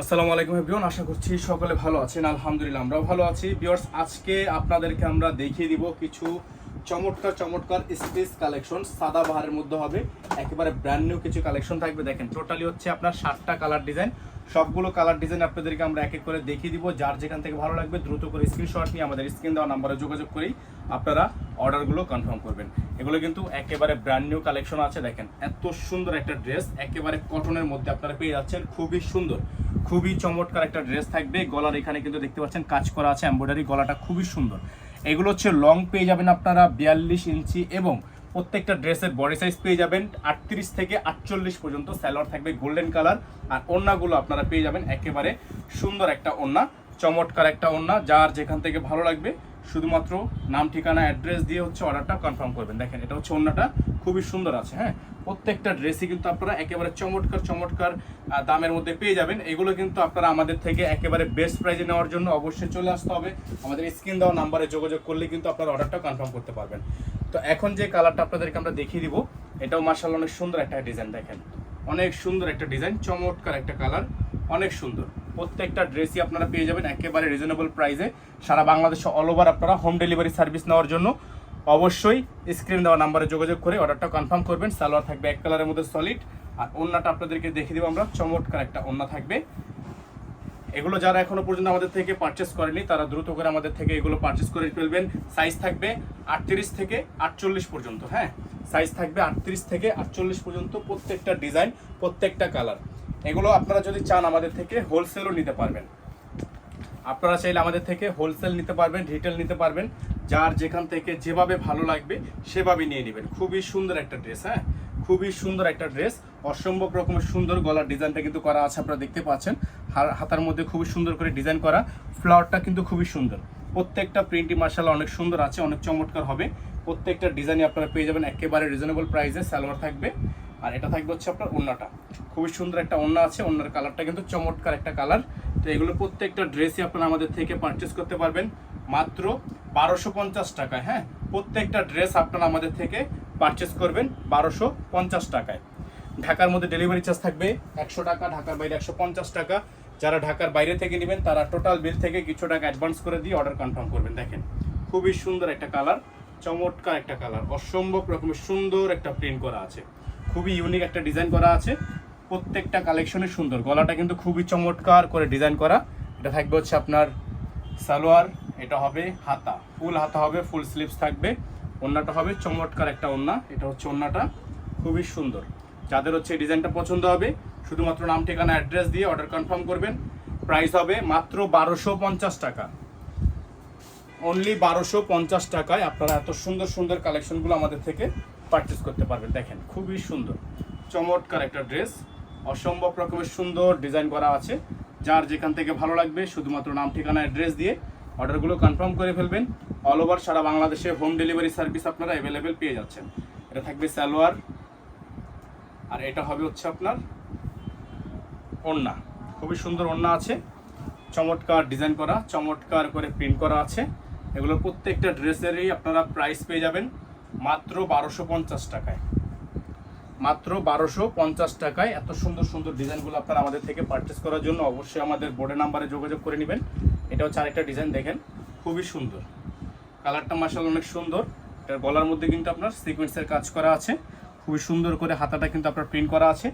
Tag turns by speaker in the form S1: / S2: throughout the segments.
S1: আসসালামু আলাইকুম এভরিওয়ান, আশা করছি সকলে ভালো আছেন। আলহামদুলিল্লাহ, আমরাও ভালো আছি। বিয়ার্স আজকে আপনাদেরকে আমরা দেখিয়ে দিব কিছু চমৎকার চমৎকার স্পেস কালেকশন সাদা বাহারের মধ্যে হবে, একেবারে ব্র্যান্ড নিউ কিছু কালেকশন থাকবে। দেখেন টোটালি হচ্ছে আপনার সাতটা কালার ডিজাইন সবগুলো কালার ডিজাইন আপনাদেরকে আমরা এক এক করে দেখিয়ে দিব। যার যেখান থেকে ভালো লাগবে, দ্রুত করে স্ক্রিনশট নিয়ে আমাদের স্ক্রিন দেওয়া নাম্বারে যোগাযোগ করেই আপনারা অর্ডারগুলো কনফার্ম করবেন। এগুলো কিন্তু একেবারে ব্র্যান্ড নিউ কালেকশন আছে, দেখেন। এত সুন্দর একটা ড্রেস একেবারে কটনের মধ্যে আপনারা পেয়ে যাচ্ছেন। খুবই সুন্দর। খুবই চমৎকার একটা ড্রেস থাকবে। গলার এখানে কিন্তু দেখতে পাচ্ছেন কাজ করা আছে এমব্রয়ডারি গলাটা খুবই সুন্দর। এগুলো হচ্ছে লং পেয়ে যাবেন আপনারা বিয়াল্লিশ ইঞ্চি এবং প্রত্যেকটা ড্রেসের বডি সাইজ পেয়ে যাবেন আটত্রিশ থেকে আটচল্লিশ পর্যন্ত। স্যালোয়ার থাকবে গোল্ডেন কালার আর ওড়নাগুলো আপনারা পেয়ে যাবেন একেবারে সুন্দর একটা ওড়না, চমৎকার একটা ওড়না। যার যেখান থেকে ভালো লাগবে শুধুমাত্র নাম, ঠিকানা অ্যাড্রেস দিয়ে হচ্ছে অর্ডারটা কনফার্ম করবেন। দেখেন, এটা হচ্ছে অন্যটা, খুবই সুন্দর আছে হ্যাঁ? প্রত্যেকটা ড্রেসই কিন্তু আপনারা একেবারে চমৎকার চমৎকার দামের মধ্যে পেয়ে যাবেন। এগুলো কিন্তু আপনারা আমাদের থেকে একেবারে বেস্ট প্রাইজে নেওয়ার জন্য অবশ্যই চলে আসতে হবে। আমাদের স্ক্রিন দেওয়া নাম্বারে যোগাযোগ করলে কিন্তু আপনারা অর্ডারটা কনফার্ম করতে পারবেন। তো এখন যে কালারটা আপনাদেরকে আমরা দেখিয়ে দিব, এটাও মার্শাল অনেক সুন্দর একটা ডিজাইন দেখেন। অনেক সুন্দর একটা ডিজাইন চমৎকার একটা কালার অনেক সুন্দর। প্রত্যেকটা ড্রেসই আপনারা পেয়ে যাবেন একেবারে রিজনেবল প্রাইসে সারা বাংলাদেশে অল ওভার আপনারা হোম ডেলিভারি সার্ভিস নেওয়ার জন্য অবশ্যই স্ক্রিন দেওয়া নাম্বারে যোগাযোগ করে অর্ডারটা কনফার্ম করবেন। সালোয়ার থাকবে এক কালারের মধ্যে সলিড আর ওন্নাটা আপনাদেরকে দেখিয়ে দেবো আমরা, চমৎকার একটা ওন্না থাকবে। এগুলো যারা এখনও পর্যন্ত আমাদের থেকে পারচেস করেনি, তারা দ্রুত করে আমাদের থেকে এগুলো পারচেস করে ফেলবেন। সাইজ থাকবে আটত্রিশ থেকে আটচল্লিশ পর্যন্ত হ্যাঁ? সাইজ থাকবে আটত্রিশ থেকে আটচল্লিশ পর্যন্ত প্রত্যেকটা ডিজাইন প্রত্যেকটা কালার এগুলো আপনারা যদি চান আমাদের থেকে হোলসেলও নিতে পারবেন। আপনারা চাইলে আমাদের থেকে হোলসেল নিতে পারবেন রিটেল নিতে পারবেন। যার যেখান থেকে যেভাবে ভালো লাগবে, সেভাবে নিয়ে নেবেন। খুবই সুন্দর একটা ড্রেস হ্যাঁ? খুবই সুন্দর একটা ড্রেস অসম্ভব রকমের সুন্দর গলার ডিজাইনটা কিন্তু করা আছে, আপনারা দেখতে পাচ্ছেন। হাতার মধ্যে খুবই সুন্দর করে ডিজাইন করা। ফ্লাওয়ারটা কিন্তু খুবই সুন্দর। প্রত্যেকটা প্রিন্টই মার্শাল অনেক সুন্দর আছে, অনেক চমৎকার হবে। প্রত্যেকটা ডিজাইনই আপনারা পেয়ে যাবেন। একেবারে রিজনেবল প্রাইসে সালোয়ার থাকবে। আর এটা থাকবে হচ্ছে আপনার ওন্নাটা খুবই সুন্দর একটা ওন্না আছে ওন্নার কালারটা কিন্তু চমৎকার একটা কালার। তো এগুলো প্রত্যেকটা ড্রেসই আপনারা আমাদের থেকে পারচেস করতে পারবেন। মাত্র বারোশো পঞ্চাশ টাকায় হ্যাঁ? প্রত্যেকটা ড্রেস আপনারা আমাদের থেকে পারচেস করবেন বারোশো পঞ্চাশ টাকায়। ঢাকার মধ্যে ডেলিভারি চার্জ থাকবে একশো টাকা, ঢাকার বাইরে একশো পঞ্চাশ টাকা। যারা ঢাকার বাইরে থেকে নেবেন, তারা টোটাল বিল থেকে কিছু টাকা অ্যাডভান্স করে দিয়ে অর্ডার কনফার্ম করবেন, দেখেন। খুবই সুন্দর একটা কালার, চমৎকার একটা কালার, অসম্ভব রকমের সুন্দর একটা প্রিন্ট করা আছে। খুবই ইউনিক একটা ডিজাইন করা আছে। প্রত্যেকটা কালেকশনই সুন্দর। গলাটা কিন্তু খুবই চমৎকার করে ডিজাইন করা। এটা থাকবে হচ্ছে আপনার সালোয়ার, এটা হবে হাতা। ফুল হাতা হবে, ফুল স্লিভস থাকবে। ওন্নাটা হবে চমৎকার একটা ওন্না। এটা হচ্ছে ওন্নাটা। খুবই সুন্দর। যাদের হচ্ছে ডিজাইনটা পছন্দ হবে, শুধুমাত্র নাম, ঠিকানা অ্যাড্রেস দিয়ে অর্ডার কনফার্ম করবেন। প্রাইস হবে মাত্র বারোশো পঞ্চাশ টাকা। অনলি বারোশো পঞ্চাশ টাকায় আপনারা এত সুন্দর সুন্দর কালেকশনগুলো আমাদের থেকে পারচেস করতে পারবেন। দেখেন, খুবই সুন্দর। চমৎকার একটা ড্রেস অসম্ভব রকমের সুন্দর ডিজাইন করা আছে। যার যেখান থেকে ভালো লাগবে, শুধুমাত্র নাম, ঠিকানা অ্যাড্রেস দিয়ে অর্ডারগুলো কনফার্ম করে ফেলবেন। অল ওভার সারা বাংলাদেশে হোম ডেলিভারি সার্ভিস আপনারা অ্যাভেলেবেল পেয়ে যাচ্ছেন। এটা থাকবে সালোয়ার। আর এটা হবে হচ্ছে আপনার ওড়না। খুবই সুন্দর ওড়না আছে। চমৎকার ডিজাইন করা, চমৎকার করে প্রিন্ট করা আছে। এগুলো প্রত্যেকটা ড্রেসেরই আপনারা প্রাইস পেয়ে যাবেন। মাত্র বারোশো পঞ্চাশ টাকায়। মাত্র বারোশো পঞ্চাশ টাকায় এত সুন্দর সুন্দর ডিজাইনগুলো আপনারা আমাদের থেকে পারচেস করার জন্য অবশ্যই আমাদের বোর্ডের নাম্বারে যোগাযোগ করে নেবেন। এটা হচ্ছে আরেকটা ডিজাইন দেখেন, খুবই সুন্দর। কালারটা মার্শাল অনেক সুন্দর। এটার গলার মধ্যে কিন্তু আপনার সিকোয়েন্সের কাজ করা আছে। খুবই সুন্দর করে হাতাটা কিন্তু আপনার প্রিন্ট করা আছে।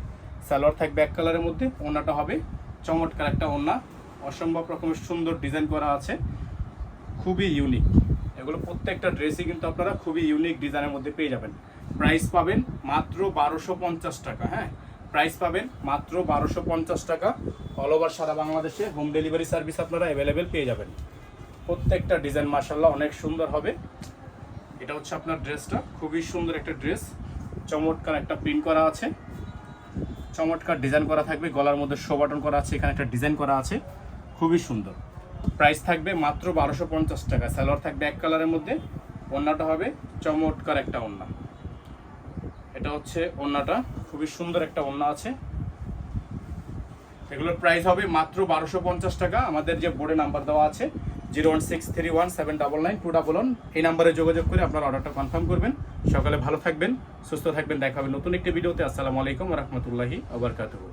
S1: সালোয়ার থাকবে এক কালারের মধ্যে ওনাটা হবে চমৎকার একটা ওনা অসম্ভব রকমের সুন্দর ডিজাইন করা আছে। খুবই ইউনিক এগুলো প্রত্যেকটা ড্রেসই কিন্তু আপনারা খুবই ইউনিক ডিজাইনের মধ্যে পেয়ে যাবেন। প্রাইস পাবেন মাত্র বারোশো পঞ্চাশ টাকা হ্যাঁ? প্রাইস পাবেন মাত্র বারোশো পঞ্চাশ টাকা। অল ওভার সারা বাংলাদেশে হোম ডেলিভারি সার্ভিস আপনারা অ্যাভেলেবেল পেয়ে যাবেন। প্রত্যেকটা ডিজাইন মার্শাল্লাহ অনেক সুন্দর হবে। এটা হচ্ছে আপনার ড্রেসটা খুবই সুন্দর একটা ড্রেস চমৎকার একটা প্রিন্ট করা আছে। চমৎকার ডিজাইন করা থাকবে, গলার মধ্যে শো বাটন করা আছে, এখানে একটা ডিজাইন করা আছে। খুবই সুন্দর। প্রাইস থাকবে মাত্র বারোশো পঞ্চাশ টাকা। সালোয়ার থাকবে এক কালারের মধ্যে। ওন্নাটা হবে চমৎকার একটা ওন্না। এটা হচ্ছে ওন্নাটা। খুবই সুন্দর একটা ওন্না আছে। এগুলোর প্রাইস হবে মাত্র বারোশো পঞ্চাশ টাকা। আমাদের যে বোর্ডে নাম্বার দেওয়া আছে, zero one six three one seven double nine two double one, এই নাম্বারে যোগাযোগ করে আপনার অর্ডারটা কনফার্ম করবেন। সকালে ভালো থাকবেন, সুস্থ থাকবেন। দেখা হবে নতুন একটি ভিডিওতে। আসসালামু আলাইকুম রহমতুল্লাহি আবরকাতুহু